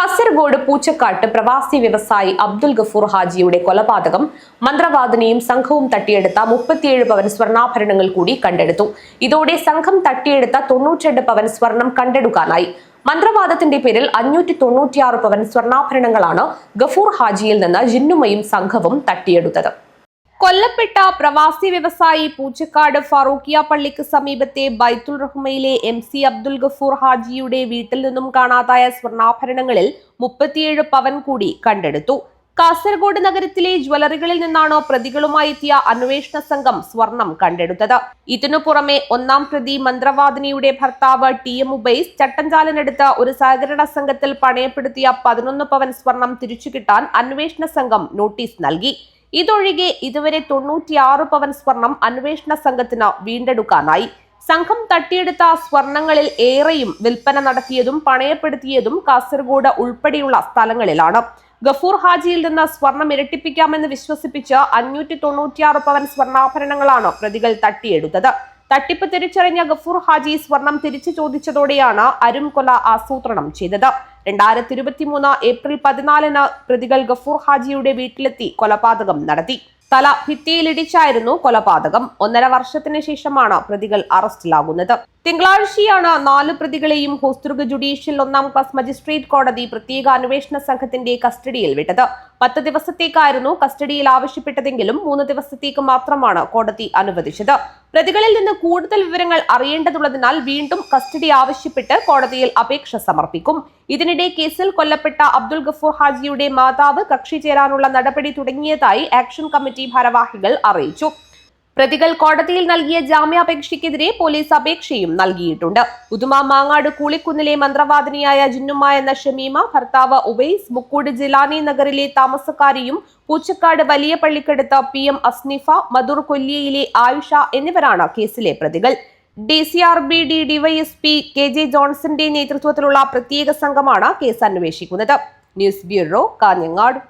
കാസർഗോഡ് പൂച്ചക്കാട്ട് പ്രവാസി വ്യവസായി അബ്ദുൽ ഗഫൂർ ഹാജിയുടെ കൊലപാതകം മന്ത്രവാദിനിയും സംഘവും തട്ടിയെടുത്ത മുപ്പത്തിയേഴ് പവൻ സ്വർണാഭരണങ്ങൾ കൂടി കണ്ടെടുത്തു. ഇതോടെ സംഘം തട്ടിയെടുത്ത തൊണ്ണൂറ്റിരണ്ട് പവൻ സ്വർണം കണ്ടെടുക്കാനായി. മന്ത്രവാദത്തിന്റെ പേരിൽ അഞ്ഞൂറ്റി തൊണ്ണൂറ്റിയാറ് പവൻ സ്വർണാഭരണങ്ങളാണ് ഗഫൂർ ഹാജിയിൽ നിന്ന് ജിന്നുമയും സംഘവും തട്ടിയെടുത്തത്. കൊല്ലപ്പെട്ട പ്രവാസി വ്യവസായി പൂച്ചക്കാട് ഫറൂഖിയ പള്ളിക്ക് സമീപത്തെ ബൈത്തുൽ റഹ്മയിലെ എം സി അബ്ദുൽ ഗഫൂർ ഹാജിയുടെ വീട്ടിൽ നിന്നും കാണാതായ സ്വർണാഭരണങ്ങളിൽ മുപ്പത്തിയേഴ് പവൻ കൂടി കണ്ടെടുത്തു. കാസർഗോഡ് നഗരത്തിലെ ജ്വല്ലറികളിൽ നിന്നാണ് പ്രതികളുമായി എത്തിയ അന്വേഷണ സംഘം സ്വർണം കണ്ടെടുത്തത്. ഇതിനു പുറമെ ഒന്നാം പ്രതി മന്ത്രവാദിനിയുടെ ഭർത്താവ് ടി എം ഉബൈസ് ചട്ടഞ്ചാലിനടുത്ത് ഒരു സഹകരണ സംഘത്തിൽ പണയപ്പെടുത്തിയ പതിനൊന്ന് പവൻ സ്വർണം തിരിച്ചു കിട്ടാൻ അന്വേഷണ സംഘം നോട്ടീസ് നൽകി. ഇതൊഴികെ ഇതുവരെ തൊണ്ണൂറ്റിയാറ് പവൻ സ്വർണം അന്വേഷണ സംഘത്തിന് വീണ്ടെടുക്കാനായി. സംഘം തട്ടിയെടുത്ത സ്വർണങ്ങളിൽ ഏറെയും വിൽപ്പന നടത്തിയതും പണയപ്പെടുത്തിയതും കാസർഗോഡ് ഉൾപ്പെടെയുള്ള സ്ഥലങ്ങളിലാണ്. ഗഫൂർ ഹാജിയിൽ നിന്ന് സ്വർണം ഇരട്ടിപ്പിക്കാമെന്ന് വിശ്വസിപ്പിച്ച് അഞ്ഞൂറ്റി തൊണ്ണൂറ്റിയാറ് പവൻ സ്വർണാഭരണങ്ങളാണ് പ്രതികൾ തട്ടിയെടുത്തത്. തട്ടിപ്പ് തിരിച്ചറിഞ്ഞ ഗഫൂർ ഹാജി സ്വർണം തിരിച്ചു ചോദിച്ചതോടെയാണ് അരും കൊല ആസൂത്രണം ചെയ്തത്. രണ്ടായിരത്തി ഇരുപത്തി മൂന്ന് ഏപ്രിൽ പതിനാലിന് പ്രതികൾ ഗഫൂർ ഹാജിയുടെ വീട്ടിലെത്തി കൊലപാതകം നടത്തി. തല ഭിത്തിയിലിടിച്ചായിരുന്നു കൊലപാതകം. ഒന്നര വർഷത്തിന് ശേഷമാണ് പ്രതികൾ അറസ്റ്റിലാകുന്നത്. തിങ്കളാഴ്ചയാണ് നാല് പ്രതികളെയും ഹോസ്ദുർഗ് ജുഡീഷ്യൽ ഒന്നാം ക്ലാസ് മജിസ്ട്രേറ്റ് കോടതി പ്രത്യേക അന്വേഷണ സംഘത്തിന്റെ കസ്റ്റഡിയിൽ വിട്ടത്. പത്ത് ദിവസത്തേക്കായിരുന്നു കസ്റ്റഡിയിൽ ആവശ്യപ്പെട്ടതെങ്കിലും മൂന്ന് ദിവസത്തേക്ക് മാത്രമാണ് കോടതി അനുവദിച്ചത്. പ്രതികളിൽ നിന്ന് കൂടുതൽ വിവരങ്ങൾ അറിയേണ്ടതുള്ളതിനാൽ വീണ്ടും കസ്റ്റഡി ആവശ്യപ്പെട്ട് കോടതിയിൽ അപേക്ഷ സമർപ്പിക്കും. ഇതിനിടെ കേസിൽ കൊല്ലപ്പെട്ട അബ്ദുൾ ഗഫൂർ ഹാജിയുടെ മാതാവ് കക്ഷി ചേരാനുള്ള നടപടി തുടങ്ങിയതായി ആക്ഷൻ കമ്മിറ്റി ഭാരവാഹികൾ അറിയിച്ചു. പ്രതികൾ കോടതിയിൽ നൽകിയ ജാമ്യാപേക്ഷയ്ക്കെതിരെ പോലീസ് അപേക്ഷയും നൽകിയിട്ടുണ്ട്. ഉദുമ മാങ്ങാട് കൂളിക്കുന്നിലെ മന്ത്രവാദിനിയായ ജിന്നുമ്മ എന്ന ഷമീമ ഭർത്താവ് ഉവൈസ് മുക്കൂട് ജിലാനി നഗറിലെ താമസക്കാരിയും പൂച്ചക്കാട് വലിയ പള്ളിക്കടുത്ത പി എം അസ്നിഫ മധുർ കൊല്ലിയയിലെ ആയുഷ എന്നിവരാണ് കേസിലെ പ്രതികൾ. D C R B D DYSP K J ജോൺസന്റെ നേതൃത്വത്തിലുള്ള പ്രത്യേക സംഘമാണ് കേസ് അന്വേഷിക്കുന്നത്. News bureau Kanhangad.